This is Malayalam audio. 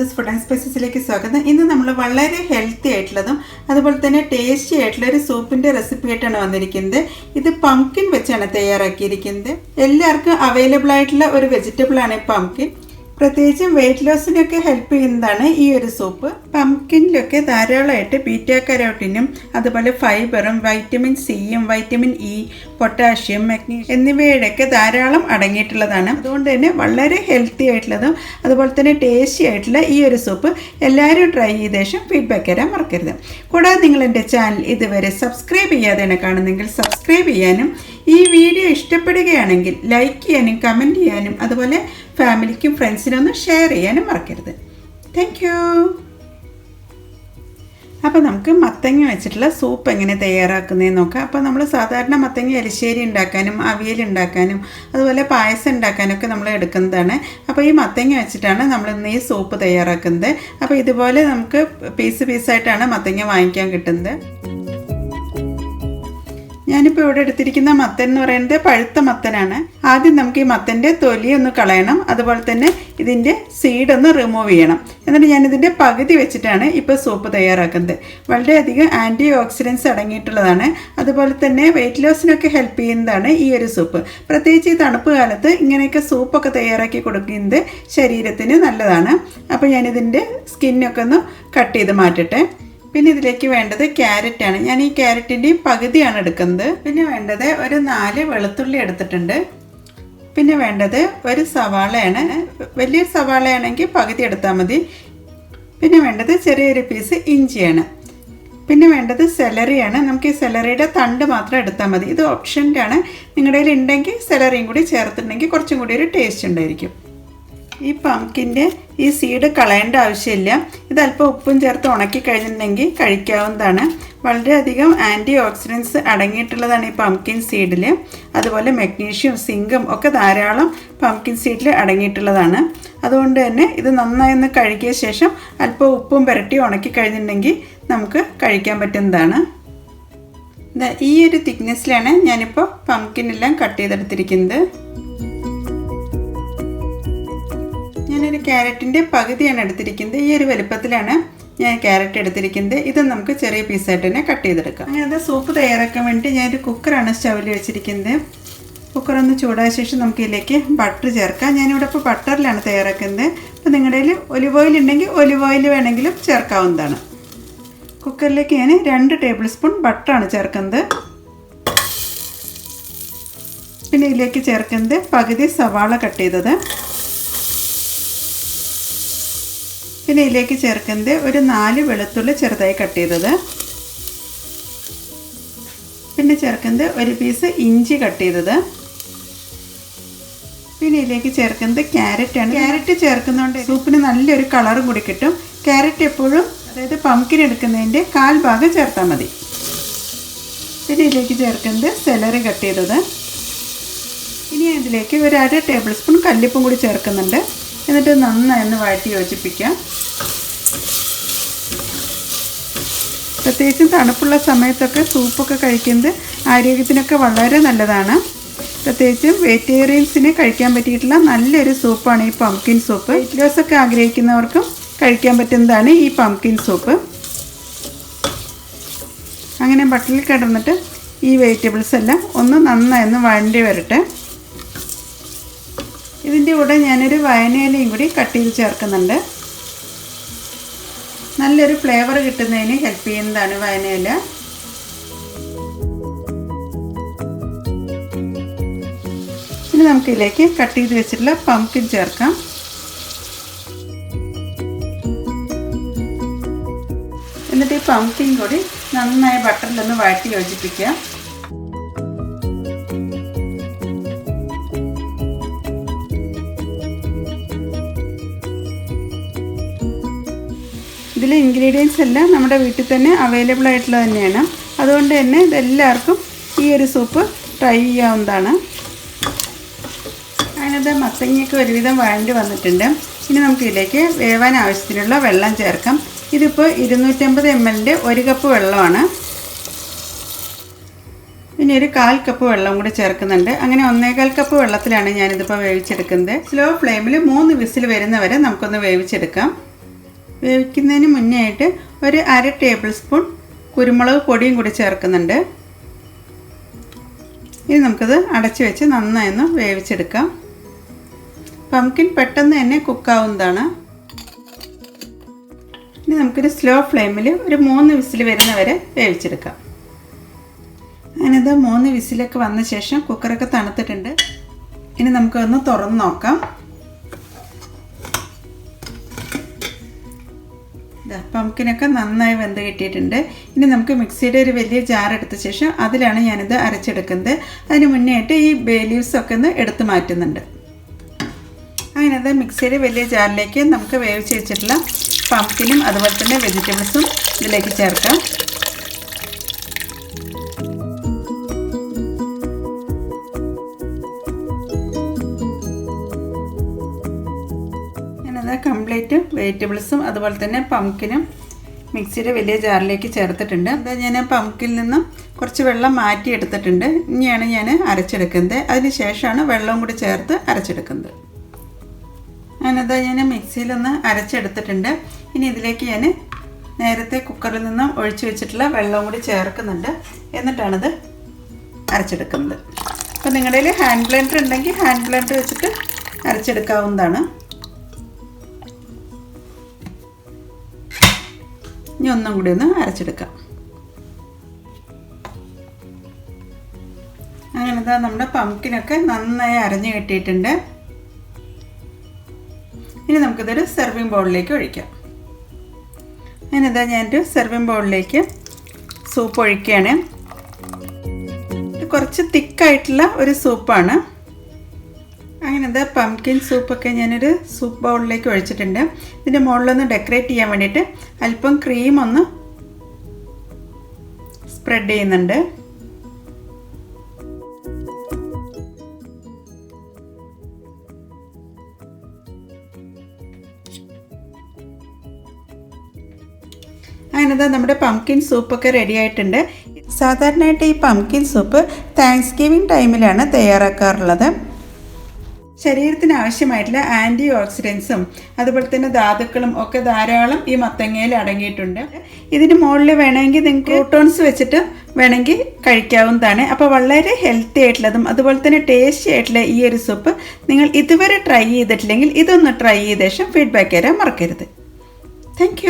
ബിന്ദുസ് ഫുഡ് ആൻഡ് സ്പൈസസിലേക്ക് സ്വാഗതം. ഇന്ന് നമ്മൾ വളരെ ഹെൽത്തി ആയിട്ടുള്ളതും അതുപോലെ തന്നെ ടേസ്റ്റി ആയിട്ടുള്ള ഒരു സൂപ്പിന്റെ റെസിപ്പി ആയിട്ടാണ് വന്നിരിക്കുന്നത്. ഇത് പംകിൻ വെച്ചാണ് തയ്യാറാക്കിയിരിക്കുന്നത്. എല്ലാവർക്കും അവൈലബിൾ ആയിട്ടുള്ള ഒരു വെജിറ്റബിൾ ആണ് പംകിൻ പ്രത്യേകിച്ചും വെയിറ്റ് ലോസിനൊക്കെ ഹെൽപ്പ് ചെയ്യുന്നതാണ് ഈ ഒരു സൂപ്പ് പംകിനിലൊക്കെ ധാരാളമായിട്ട് ബീറ്റാ കരോട്ടിനും അതുപോലെ ഫൈബറും വൈറ്റമിൻ സിയും വൈറ്റമിൻ ഇ പൊട്ടാഷ്യം മഗ്നീഷ്യം എന്നിവയുടെയൊക്കെ ധാരാളം അടങ്ങിയിട്ടുള്ളതാണ്. അതുകൊണ്ട് തന്നെ വളരെ ഹെൽത്തി ആയിട്ടുള്ളതും അതുപോലെ തന്നെ ടേസ്റ്റി ആയിട്ടുള്ള ഈ ഒരു സൂപ്പ് എല്ലാവരും ട്രൈ ചെയ്ത ശേഷം ഫീഡ്ബാക്ക് തരാൻ മറക്കരുത്. കൂടാതെ നിങ്ങൾ എന്റെ ചാനൽ ഇതുവരെ സബ്സ്ക്രൈബ് ചെയ്യാതെയാണ് കാണുന്നെങ്കിൽ സബ്സ്ക്രൈബ് ചെയ്യാനും ഈ വീഡിയോ ഇഷ്ടപ്പെടുകയാണെങ്കിൽ ലൈക്ക് ചെയ്യാനും കമന്റ് ചെയ്യാനും അതുപോലെ ഫാമിലിക്കും ഫ്രണ്ട്സിനൊന്ന് ഷെയർ ചെയ്യാനും മറക്കരുത്. താങ്ക് യു അപ്പോൾ നമുക്ക് മത്തങ്ങ വെച്ചിട്ടുള്ള സൂപ്പ് എങ്ങനെ തയ്യാറാക്കുന്നതെന്ന് നോക്കാം. അപ്പോൾ നമ്മൾ സാധാരണ മത്തങ്ങ എലിശ്ശേരി ഉണ്ടാക്കാനും അവിയൽ ഉണ്ടാക്കാനും അതുപോലെ പായസം ഉണ്ടാക്കാനൊക്കെ നമ്മൾ എടുക്കുന്നതാണ്. അപ്പോൾ ഈ മത്തങ്ങ വെച്ചിട്ടാണ് നമ്മൾ ഇന്ന് ഈ സൂപ്പ് തയ്യാറാക്കുന്നത്. അപ്പോൾ ഇതുപോലെ നമുക്ക് പീസ് പീസായിട്ടാണ് മത്തങ്ങ വാങ്ങിക്കാൻ കിട്ടുന്നത്. ഞാനിപ്പോൾ ഇവിടെ എടുത്തിരിക്കുന്ന മത്തൻ എന്ന് പറയുന്നത് പഴുത്ത മത്തനാണ്. ആദ്യം നമുക്ക് ഈ മത്തന്റെ തൊലി ഒന്ന് കളയണം. അതുപോലെ തന്നെ ഇതിന്റെ സീഡ് ഒന്ന് റിമൂവ് ചെയ്യണം. എന്നിട്ട് ഞാനിതിന്റെ പകുതി വെച്ചിട്ടാണ് ഇപ്പോൾ സൂപ്പ് തയ്യാറാക്കുന്നത്. വളരെയധികം ആന്റി ഓക്സിഡൻസ് അടങ്ങിയിട്ടുള്ളതാണ്. അതുപോലെ തന്നെ വെയിറ്റ് ലോസിനൊക്കെ ഹെൽപ്പ് ചെയ്യുന്നതാണ് ഈ ഒരു സൂപ്പ് പ്രത്യേകിച്ച് ഈ തണുപ്പ് കാലത്ത് ഇങ്ങനെയൊക്കെ സൂപ്പൊക്കെ തയ്യാറാക്കി കൊടുക്കുന്നത് ശരീരത്തിന് നല്ലതാണ്. അപ്പോൾ ഞാനിതിന്റെ സ്കിന്നൊക്കെ ഒന്ന് കട്ട് ചെയ്ത് മാറ്റട്ടെ. പിന്നെ ഇതിലേക്ക് വേണ്ടത് ക്യാരറ്റ് ആണ്. ഞാൻ ഈ ക്യാരറ്റിന്റെയും പകുതിയാണ് എടുക്കുന്നത്. പിന്നെ വേണ്ടത് ഒരു നാല് വെളുത്തുള്ളി എടുത്തിട്ടുണ്ട്. പിന്നെ വേണ്ടത് ഒരു സവാളയാണ്. വലിയൊരു സവാളയാണെങ്കിൽ പകുതി എടുത്താൽ മതി. പിന്നെ വേണ്ടത് ചെറിയൊരു പീസ് ഇഞ്ചിയാണ്. പിന്നെ വേണ്ടത് സെലറിയാണ്. നമുക്ക് ഈ സെലറിയുടെ തണ്ട് മാത്രം എടുത്താൽ മതി. ഇത് ഓപ്ഷന്റെ ആണ് നിങ്ങളുടെ കയ്യിൽ ഉണ്ടെങ്കിൽ സെലറിയും കൂടി ചേർത്തിട്ടുണ്ടെങ്കിൽ കുറച്ചും കൂടി ഒരു ടേസ്റ്റ് ഉണ്ടായിരിക്കും. ഈ പംകിന്റെ ഈ സീഡ് കളയേണ്ട ആവശ്യമില്ല. ഇത് അല്പം ഉപ്പും ചേർത്ത് ഉണക്കി കഴിഞ്ഞിട്ടുണ്ടെങ്കിൽ കഴിക്കാവുന്നതാണ്. വളരെയധികം ആന്റി ഓക്സിഡൻസ് അടങ്ങിയിട്ടുള്ളതാണ് ഈ പംകിൻ സീഡിൽ അതുപോലെ മെഗ്നീഷ്യം സിങ്കും ഒക്കെ ധാരാളം പംകിൻ സീഡിൽ അടങ്ങിയിട്ടുള്ളതാണ്. അതുകൊണ്ട് തന്നെ ഇത് നന്നായി ഒന്ന് കഴുകിയ ശേഷം അല്പം ഉപ്പും പുരട്ടി ഉണക്കി കഴിഞ്ഞിട്ടുണ്ടെങ്കിൽ നമുക്ക് കഴിക്കാൻ പറ്റുന്നതാണ്. ഈ ഒരു തിക്നെസ്സിലാണ് ഞാനിപ്പോൾ പംകിനെല്ലാം കട്ട് ചെയ്തെടുത്തിരിക്കുന്നത്. ഞാനൊരു ക്യാരറ്റിന്റെ പകുതിയാണ് എടുത്തിരിക്കുന്നത്. ഈ ഒരു വലുപ്പത്തിലാണ് ഞാൻ ക്യാരറ്റ് എടുത്തിരിക്കുന്നത്. ഇത് നമുക്ക് ചെറിയ പീസായിട്ട് തന്നെ കട്ട് ചെയ്തെടുക്കാം. അങ്ങനെ അത് സൂപ്പ് തയ്യാറാക്കാൻ വേണ്ടി ഞാനൊരു കുക്കറാണ് സ്റ്റൗവിൽ വെച്ചിരിക്കുന്നത്. കുക്കറൊന്ന് ചൂടായ ശേഷം നമുക്ക് ഇതിലേക്ക് ബട്ടർ ചേർക്കാം. ഞാനിവിടെ ഇപ്പോൾ ബട്ടറിലാണ് തയ്യാറാക്കുന്നത്. അപ്പോൾ നിങ്ങളുടെ കയ്യിൽ ഒലിവ് ഓയിൽ ഉണ്ടെങ്കിൽ ഒലിവ് ഓയിൽ വേണമെങ്കിലും ചേർക്കാവുന്നതാണ്. കുക്കറിലേക്ക് ഞാൻ രണ്ട് ടേബിൾ സ്പൂൺ ബട്ടറാണ് ചേർക്കുന്നത്. പിന്നെ ഇതിലേക്ക് ചേർക്കുന്നത് പകുതി സവാള കട്ട് ചെയ്തത്. പിന്നെ ഇതിലേക്ക് ചേർക്കുന്നത് ഒരു നാല് വെളുത്തുള്ളി ചെറുതായി കട്ട് ചെയ്തത്. പിന്നെ ചേർക്കുന്നത് ഒരു പീസ് ഇഞ്ചി കട്ട് ചെയ്തത്. പിന്നെ ഇതിലേക്ക് ചേർക്കുന്നത് ക്യാരറ്റാണ് ക്യാരറ്റ് ചേർക്കുന്നതുകൊണ്ട് സൂപ്പിന് നല്ലൊരു കളറും കൂടി കിട്ടും. ക്യാരറ്റ് എപ്പോഴും അതായത് പംകിൻ എടുക്കുന്നതിന്റെ കാൽ ഭാഗം ചേർത്താൽ മതി. പിന്നെ ഇതിലേക്ക് ചേർക്കുന്നത് സെലറി കട്ട് ചെയ്തത്. ഇനി ഇതിലേക്ക് ഒരു അര ടേബിൾ സ്പൂൺ കല്ലിപ്പും കൂടി ചേർക്കുന്നുണ്ട്. എന്നിട്ട് നന്നായി ഒന്ന് വഴറ്റി യോജിപ്പിക്കാം പ്രത്യേകിച്ചും തണുപ്പുള്ള സമയത്തൊക്കെ സൂപ്പൊക്കെ കഴിക്കുന്നത് ആരോഗ്യത്തിനൊക്കെ വളരെ നല്ലതാണ്. പ്രത്യേകിച്ചും വെജിറ്റേറിയൻസിന് കഴിക്കാൻ പറ്റിയിട്ടുള്ള നല്ലൊരു സൂപ്പാണ് ഈ പംകിൻ സൂപ്പ് വെയിറ്റ് ഒക്കെ ആഗ്രഹിക്കുന്നവർക്കും കഴിക്കാൻ പറ്റുന്നതാണ് ഈ പംകിൻ സൂപ്പ് അങ്ങനെ ബട്ടറിൽ കിടന്നിട്ട് ഈ വെജിറ്റബിൾസ് എല്ലാം ഒന്ന് നന്നായി ഒന്ന് വഴണ്ടി വരട്ടെ. ഇതിന്റെ കൂടെ ഞാനൊരു വയനയിലയും കൂടി കട്ട് ചെയ്ത് ചേർക്കുന്നുണ്ട്. നല്ലൊരു ഫ്ലേവർ കിട്ടുന്നതിന് ഹെൽപ്പ് ചെയ്യുന്നതാണ് വയനയില. ഇനി നമുക്കിതിലേക്ക് കട്ട് ചെയ്ത് വെച്ചിട്ടുള്ള പംകിൻ ചേർക്കാം. എന്നിട്ട് ഈ പംകിൻ കൂടി നന്നായി ബട്ടറിലൊന്ന് വഴറ്റി യോജിപ്പിക്കാം ഇതിലെ ഇൻഗ്രീഡിയൻസ് എല്ലാം നമ്മുടെ വീട്ടിൽ തന്നെ അവൈലബിൾ ആയിട്ടുള്ള തന്നെയാണ്. അതുകൊണ്ട് തന്നെ ഇതെല്ലാവർക്കും ഈ ഒരു സൂപ്പ് ട്രൈ ചെയ്യാവുന്നതാണ്. അതിനകത്ത് മത്തങ്ങയൊക്കെ ഒരുവിധം വഴണ്ടി വന്നിട്ടുണ്ട്. ഇനി നമുക്ക് ഇതിലേക്ക് വേവാൻ ആവശ്യത്തിനുള്ള വെള്ളം ചേർക്കാം. ഇതിപ്പോൾ ഇരുന്നൂറ്റമ്പത് എം എല്ലിന്റെ ഒരു കപ്പ് വെള്ളമാണ്. ഇനി ഒരു കാൽ കപ്പ് വെള്ളം കൂടി ചേർക്കുന്നുണ്ട്. അങ്ങനെ ഒന്നേകാൽ കപ്പ് വെള്ളത്തിലാണ് ഞാനിതിപ്പോൾ വേവിച്ചെടുക്കുന്നത്. സ്ലോ ഫ്ലെയിമിൽ മൂന്ന് വിസിൽ വരുന്നവരെ നമുക്കൊന്ന് വേവിച്ചെടുക്കാം. വേവിക്കുന്നതിന് മുന്നേ ആയിട്ട് ഒരു അര ടേബിൾ സ്പൂൺ കുരുമുളക് പൊടിയും കൂടി ചേർക്കുന്നുണ്ട്. ഇനി നമുക്കത് അടച്ചു വെച്ച് നന്നായി ഒന്ന് വേവിച്ചെടുക്കാം. പംകിൻ പെട്ടെന്ന് തന്നെ കുക്കാവുന്നതാണ്. ഇനി നമുക്കൊരു സ്ലോ ഫ്ലെയിമിൽ ഒരു മൂന്ന് വിസിൽ വരുന്ന വരെ വേവിച്ചെടുക്കാം. അങ്ങനെത് മൂന്ന് വിസിലൊക്കെ വന്ന ശേഷം കുക്കറൊക്കെ തണുത്തിട്ടുണ്ട്. ഇനി നമുക്കൊന്ന് തുറന്ന് നോക്കാം. പംകിനൊക്കെ നന്നായി വെന്ത് കിട്ടിയിട്ടുണ്ട്. ഇനി നമുക്ക് മിക്സിയുടെ ഒരു വലിയ ജാർ എടുത്ത ശേഷം അതിലാണ് ഞാനിത് അരച്ചെടുക്കുന്നത്. അതിന് മുന്നേ ആയിട്ട് ഈ ബേ ലീവ്സൊക്കെ ഒന്ന് എടുത്ത് മാറ്റുന്നുണ്ട്. അങ്ങനെ അത് മിക്സിയുടെ വലിയ ജാറിലേക്ക് നമുക്ക് വേവിച്ച് വെച്ചിട്ടുള്ള പംകിനും അതുപോലെ തന്നെ വെജിറ്റബിൾസും ഇതിലേക്ക് ചേർക്കാം. ഞാനത് കംപ്ലീറ്റ് വെജിറ്റബിൾസും അതുപോലെ തന്നെ പംകിനും മിക്സിയുടെ വലിയ ജാറിലേക്ക് ചേർത്തിട്ടുണ്ട്. അത് ഞാൻ പംകിൽ നിന്നും കുറച്ച് വെള്ളം മാറ്റി എടുത്തിട്ടുണ്ട് ഇനിയാണ് ഞാൻ അരച്ചെടുക്കുന്നത്. അതിന് ശേഷമാണ് വെള്ളവും കൂടി ചേർത്ത് അരച്ചെടുക്കുന്നത്. ഞാനത് ഞാൻ മിക്സിയിലൊന്ന് അരച്ചെടുത്തിട്ടുണ്ട്. ഇനി ഇതിലേക്ക് ഞാൻ നേരത്തെ കുക്കറിൽ നിന്നും ഒഴിച്ചു വെച്ചിട്ടുള്ള വെള്ളവും കൂടി ചേർക്കുന്നുണ്ട്. എന്നിട്ടാണിത് അരച്ചെടുക്കുന്നത്. അപ്പോൾ നിങ്ങളുടെ ഹാൻഡ് ബ്ലെൻഡർ ഉണ്ടെങ്കിൽ ഹാൻഡ് ബ്ലെൻഡർ വെച്ചിട്ട് അരച്ചെടുക്കാവുന്നതാണ്. ഇനി ഒന്നും കൂടി ഒന്ന് അരച്ചെടുക്കാം. അങ്ങനെ ഇതാ നമ്മുടെ പംകിനൊക്കെ നന്നായി അരഞ്ഞു കിട്ടിയിട്ടുണ്ട്. ഇനി നമുക്കിതൊരു സെർവിങ് ബൗളിലേക്ക് ഒഴിക്കാം. അങ്ങനെ ഇതാ ഞാനൊരു സെർവിങ് ബൗളിലേക്ക് സൂപ്പ് ഒഴിക്കുകയാണ്. കുറച്ച് തിക്കായിട്ടുള്ള ഒരു സൂപ്പാണ് അങ്ങനെ എന്താ പംകിൻ സൂപ്പൊക്കെ ഞാനൊരു സൂപ്പ് ബൗളിലേക്ക് ഒഴിച്ചിട്ടുണ്ട്. ഇതിന്റെ മുകളിലൊന്ന് ഡെക്കറേറ്റ് ചെയ്യാൻ വേണ്ടിയിട്ട് അല്പം ക്രീം ഒന്ന് സ്പ്രെഡ് ചെയ്യുന്നുണ്ട്. അങ്ങനെതാ നമ്മുടെ പംകിൻ സൂപ്പൊക്കെ റെഡി ആയിട്ടുണ്ട്. സാധാരണയായിട്ട് ഈ പംകിൻ സൂപ്പ് താങ്ക്സ് ഗിവിങ് ടൈമിലാണ് തയ്യാറാക്കാറുള്ളത്. ശരീരത്തിന് ആവശ്യമായിട്ടുള്ള ആന്റി ഓക്സിഡൻസും അതുപോലെ തന്നെ ധാതുക്കളും ഒക്കെ ധാരാളം ഈ മത്തങ്ങയിൽ അടങ്ങിയിട്ടുണ്ട്. ഇതിന് മുകളിൽ വേണമെങ്കിൽ നിങ്ങൾക്ക് ക്രൂട്ടോൺസ് വെച്ചിട്ട് വേണമെങ്കിൽ കഴിക്കാവുന്നതാണ്. അപ്പോൾ വളരെ ഹെൽത്തി ആയിട്ടുള്ളതും അതുപോലെ തന്നെ ടേസ്റ്റി ആയിട്ടുള്ള ഈ ഒരു സൂപ്പ് നിങ്ങൾ ഇതുവരെ ട്രൈ ചെയ്തിട്ടില്ലെങ്കിൽ ഇതൊന്ന് ട്രൈ ചെയ്ത ശേഷം ഫീഡ്ബാക്ക് തരാൻ മറക്കരുത്. താങ്ക്